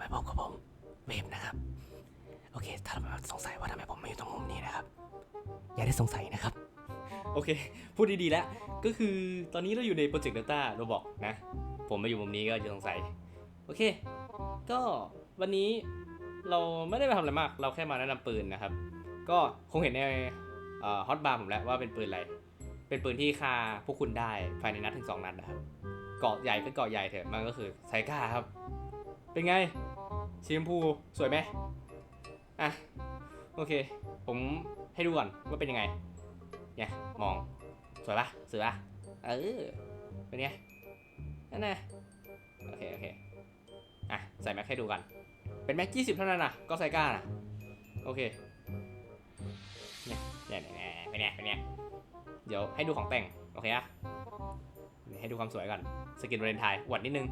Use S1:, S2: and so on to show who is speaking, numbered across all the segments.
S1: มาพบกับผมเวฟนะครับ โอเค ถ้าเราสงสัยว่าทำไมผมไม่อยู่ตรงมุมนี้นะครับ อย่าได้สงสัยนะครับ
S2: โอเค พูดดีๆแล้ว ก็คือตอนนี้เราอยู่ในโปรเจกต์ Data เราบอกนะ ผมมาอยู่มุมนี้ก็จะสงสัย โอเค ก็วันนี้เราไม่ได้ไปทำอะไรมาก เราแค่มาแนะนำปืนนะครับ ก็คงเห็นในฮอตบาร์ผมแล้วว่าเป็นปืนอะไร เป็นปืนที่ฆ่าพวกคุณได้ภายในนัดถึง2นัดนะครับ เกาะใหญ่ก็เกาะใหญ่เถอะ มันก็คือไซก้าครับ เป็นไง สีชมพูสวยไหมอะโอเค ผมให้ดูก่อนว่าเป็นยังไง เนี่ยมองสวยปะสวยปะเออเป็นไงนั่นนะโอเคโอเคอะใส่แม็กให้ดูกัน เป็นแม็กยี่สิบเท่านั้นนะก็ไซก้านะโอเคเนี่ยเนี่ยเนี่ยเนี่ยเป็นไงเป็นไงเดี๋ยวให้ดูของแต่งโอเคอะให้ดูความสวยก่อนสกินวาเลนไทน์อวดนิดนึง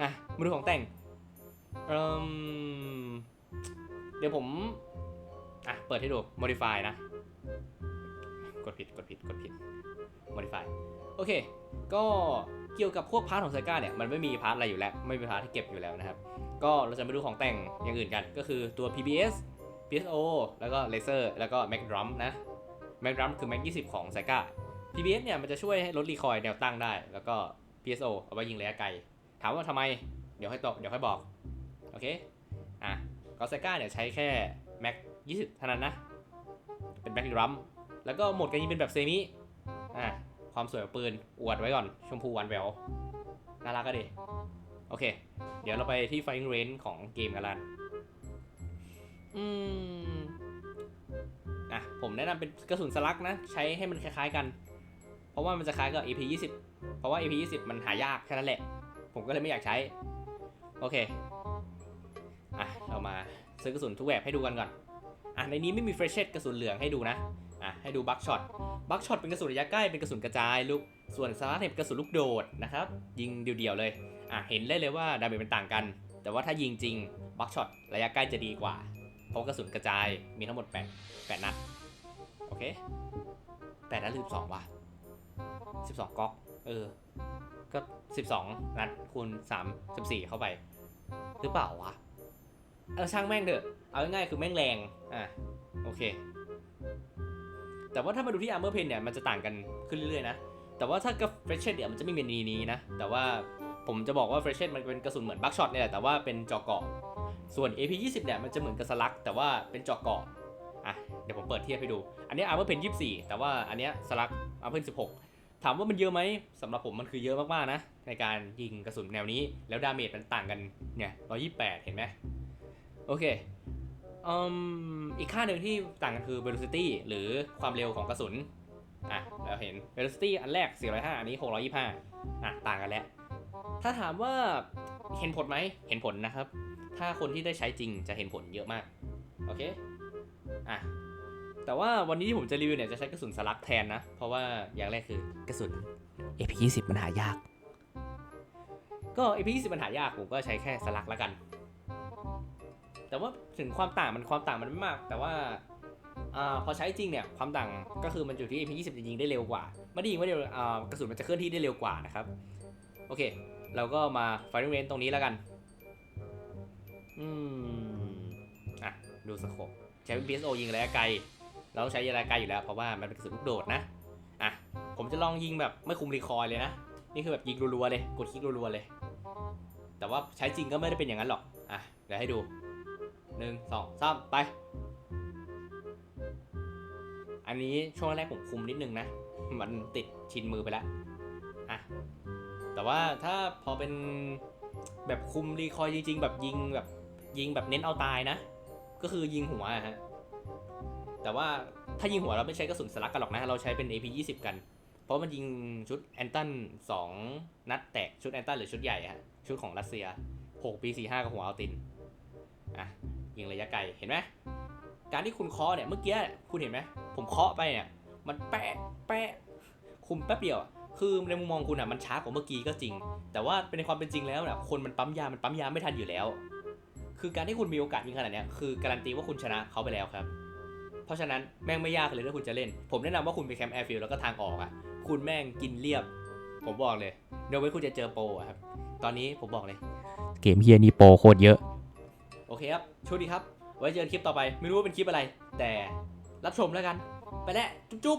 S2: อะมาดูของแต่ง เอ่มเดี๋ยวผม อะ เปิดให้ดู modify นะ กดผิด กดผิด กดผิด modify โอเค ก็เกี่ยวกับพวกพาร์ทของไซก้าเนี่ย มันไม่มีพาร์ทอะไรอยู่แล้ว ไม่มีพาร์ทที่เก็บอยู่แล้วนะครับ ก็เราจะมาดูของแต่งอย่างอื่นกัน ก็คือตัว PBS PSO แล้วก็ Laser แล้วก็ Mac Drum นะ Mac Drum คือ Mac 20 ของ Saiga PBS เนี่ยมันจะช่วยให้ลดรีคอยล์แนวตั้งได้ แล้วก็ PSO เอาไว้ยิงระยะไกล ถามว่าทำไม เดี๋ยวให้ตอบเดี๋ยวค่อยบอก โอเค อะก็ Saiga เนี่ยใช้แค่ Mac 20เท่านั้นนะ เป็น Mac Drum แล้วก็โหมดการยิงเป็นแบบเซมิ อะ ความสวยของปืน อวดไว้ก่อน ชมพูหวานแหวว น่ารักก็ดี โอเค เดี๋ยวเราไปที่ Firing Range ของเกมกันละอืม อะ ผมแนะนำเป็นกระสุนสลักนะ ใช้ให้มันคล้ายๆกัน เพราะว่ามันจะคล้ายกับ AP 20เพราะว่า AP 20มันหายากแค่นั้นแหละ ผมก็เลยไม่อยากใช้ โอเค มาซื้อกระสุนทุกแบบให้ดูกันก่อนอะในนี้ไม่มีเฟรชเชตกระสุนเหลืองให้ดูนะอะให้ดูบัคช็อตบัคช็อตเป็นกระสุนระยะใกล้เป็นกระสุนกระจายลูกส่วนสลัดเนี่ยเป็นกระสุนลูกโดดนะครับยิงเดี่ยวๆเลยอะเห็นได้เลยว่าดาเมจมันต่างกัน แต่ว่าถ้ายิงจริงบัคช็อตระยะใกล้จะดีกว่า เพราะกระสุนกระจายมีทั้งหมด8 8นัดโอเค8นัดหรือ12วะ12ก๊อกเออก็ 12 นัดคูณ3 14 เข้าไป หรือเปล่าวะ เออช่างแม่งเถอะเอาง่ายๆคือแม่งแรงอะโอเค แต่ว่าถ้ามาดูที่ armor pen เนี่ยมันจะต่างกันขึ้นเรื่อยๆนะแต่ว่าถ้ากับ f r e s h e t เนี่ยมันจะไม่มีนีนี้นะแต่ว่าผมจะบอกว่า f r e s h e t มันเป็นกระสุนเหมือนบัคช็อตเนี่ยแหละแต่ว่าเป็นเจอเกาะ ส่วน AP 20เนี่ยมันจะเหมือนกระสลัก แต่ว่าเป็นเจอเกาะอะเดี๋ยวผมเปิดเทียบให้ดู อันนี้ armor pen 24 แต่ว่าอันเนี้ยสลัก armor pen 16 ถามว่ามันเยอะไหมสำหรับผมมันคือเยอะมากๆนะ ในการยิงกระสุนแนวนี้แล้วดาเมจมันต่างกันเนี่ย128 เห็นไหม โอเคอืมอีกค่าหนึ่งที่ต่างกันคือ velocity หรือความเร็วของกระสุน อะ เราเห็น velocity อันแรก 405 อันนี้ 625 อะ ต่างกันแล้ว ถ้าถามว่าเห็นผลไหม เห็นผลนะครับ ถ้าคนที่ได้ใช้จริงจะเห็นผลเยอะมาก โอเค อะ แต่ว่าวันนี้ที่ผมจะรีวิวเนี่ยจะใช้กระสุนสลักแทนนะ เพราะว่าอย่างแรกคือกระสุน
S1: AP 20 มันหายาก
S2: ก็ AP 20 มันหายาก ผมก็ใช้แค่สลักแล้วกัน แต่ว่าถึงความต่างมันความต่างมันไม่มาก แต่ว่าอาพอใช้จริงเนี่ยความต่างก็คือมันอยู่ที่ AP 20 จะยิงได้เร็วกว่า ไม่ได้ยิงว่าเร็วอ่ากระสุนมันจะเคลื่อนที่ได้เร็วกว่านะครับ โอเค เราก็มา firing range ตรงนี้แล้วกัน อืม อะ ดูสโคปใช้ PSO ยิงระยะไกล เราต้องใช้ระยะไกลอยู่แล้ว เพราะว่ามันเป็นกระสุนลูกโดดนะ อะ ผมจะลองยิงแบบไม่คุมรีคอยเลยนะ นี่คือแบบยิงรัวๆเลย กดคลิกรัวๆเลย แต่ว่าใช้จริงก็ไม่ได้เป็นอย่างนั้นหรอก อะ เดี๋ยวให้ดู หนึ่งสองสามไป อันนี้ช่วงแรกผมคุมนิดนึงนะ มันติดชินมือไปแล้วอะแต่ว่าถ้าพอเป็นแบบคุมรีคอยจริงๆ แบบยิงแบบยิงแบบเน้นเอาตายนะ ก็คือยิงหัวฮะแต่ว่าถ้ายิงหัวเราไม่ใช้กระสุนสลักกันหรอกนะ เราใช้เป็น AP 20 กัน เพราะมันยิงชุดแอนตัน2 นัดแตกชุดแอนตันหรือชุดใหญ่อะฮะ ชุดของรัสเซีย 6 ปี 45กับหัวอัลติน อะ ยิงระยะไกลเห็นไหมการที่คุณเคาะเนี่ยเมื่อกี้คุณเห็นไหมผมเคาะไปเนี่ยมันแปะแปะคุมแป๊บเดียวคือในมุมมองคุณอะมันช้ากว่าเมื่อกี้ก็จริง แต่ว่าเป็นในความเป็นจริงแล้วเนี่ยคนมันปั๊มยามันปั๊มยาไม่ทันอยู่แล้ว คือการที่คุณมีโอกาสยิงขนาดนี้คือการันตีว่าคุณชนะเขาไปแล้วครับ เพราะฉะนั้นแม่งไม่ยากเลยถ้าคุณจะเล่น ผมแนะนำว่าคุณไปแคมป์แอร์ฟิลด์แล้วก็ทางออกอะคุณแม่งกินเรียบ ผมบอกเลยเดี๋ยวไว้คุณจะเจอโปรอะครับตอนนี้ผมบอกเลย
S1: เกมเฮียนี่โปรโคตรเยอะ
S2: โอเคครับโชคดีครับ ไว้เจอกันคลิปต่อไป ไม่รู้ว่าเป็นคลิปอะไร แต่รับชมแล้วกัน ไปแล้วจุ๊บ